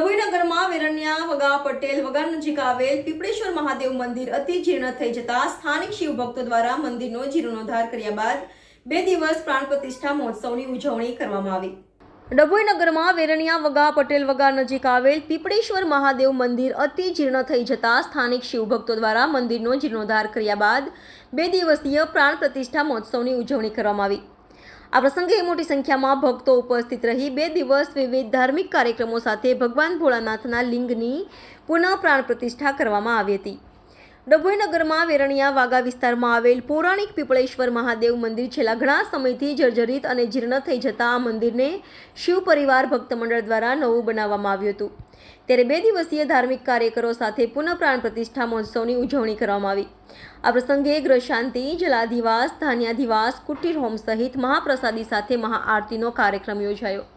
નગરમાં વેરણ્યા વગા પટેલ વગા નજીક આવેલ પીપળેશ્વર મહાદેવ મંદિર અતિ જીર્ણ થઈ જતા સ્થાનિક શિવ ભક્તો દ્વારા મંદિરનો જીર્ણોદ્ધાર કર્યા બાદ બે દિવસ પ્રાણ પ્રતિષ્ઠા મહોત્સવની ઉજવણી કરવામાં આવી. ડભોઈ નગરમાં વેરણિયા વગા પટેલ વગા નજીક આવેલ પીપળેશ્વર મહાદેવ મંદિર અતિ જીર્ણ થઈ જતા સ્થાનિક શિવભક્તો દ્વારા મંદિરનો જીર્ણોદ્ધાર કર્યા બાદ બે દિવસીય પ્રાણ પ્રતિષ્ઠા મહોત્સવની ઉજવણી કરવામાં આવી. આ પ્રસંગે મોટી સંખ્યામાં ભક્તો ઉપસ્થિત રહી બે દિવસ વિવિધ ધાર્મિક કાર્યક્રમો સાથે ભગવાન ભોળાનાથના લિંગની પુનઃ પ્રાણ પ્રતિષ્ઠા કરવામાં આવી હતી. ડભોઈ નગરમાં વેરણિયા વાગા વિસ્તારમાં આવેલ પૌરાણિક પીપળેશ્વર મહાદેવ મંદિર છેલ્લા ઘણા સમયથી જર્જરિત અને જીર્ણ થઈ જતા આ મંદિરને શિવ પરિવાર ભક્ત મંડળ દ્વારા નવું બનાવવામાં આવ્યું હતું. ત્યારે બે દિવસીય ધાર્મિક કાર્યકરો સાથે પુનઃ પ્રાણ પ્રતિષ્ઠા મહોત્સવની ઉજવણી કરવામાં આવી. આ પ્રસંગે ગ્રહશાંતિ જલાધિવાસ, ધાન્યાધિવાસ, કુટીર હોમ સહિત મહાપ્રસાદી સાથે મહાઆરતીનો કાર્યક્રમ યોજાયો.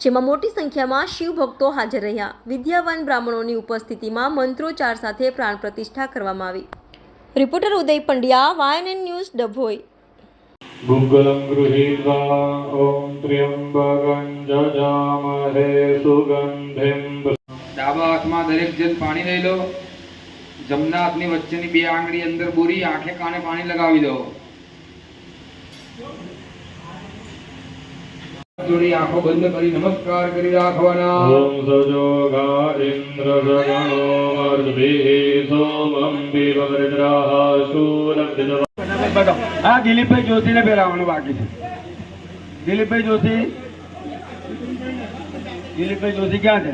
જેમાં મોટી સંખ્યામાં શિવ ભક્તો હાજર રહ્યા વિદ્યાવાન બ્રાહ્મણોની ઉપસ્થિતિમાં મંત્રોચ્ચાર સાથે પ્રાણ પ્રતિષ્ઠા કરવામાં આવી reporter Uday Pandya YNN news Dabhoi गुग्गलं गृहीत्वा ॐ त्र्यम्बकं जजामहे सुगन्धिं ડાબા હાથમાં દરેક જણ પાણી લઈ લો જમણા હાથની વચ્ચેની બે આંગળી અંદર બોરી આંખે કાને પાણી લગાવી દો જોડી આંખો બંધ કરી નમસ્કાર કરી રાખવાના. ઓમ સજોગા ઇન્દ્ર ગણો અર્ધે સોમં વિવર્દ્રાહ શૂલબ્ધ હા, દિલીપભાઈ જોશીને પહેરાવવાનું બાકી છે. દિલીપભાઈ જોશી? દિલીપભાઈ જોશી ક્યાં છે?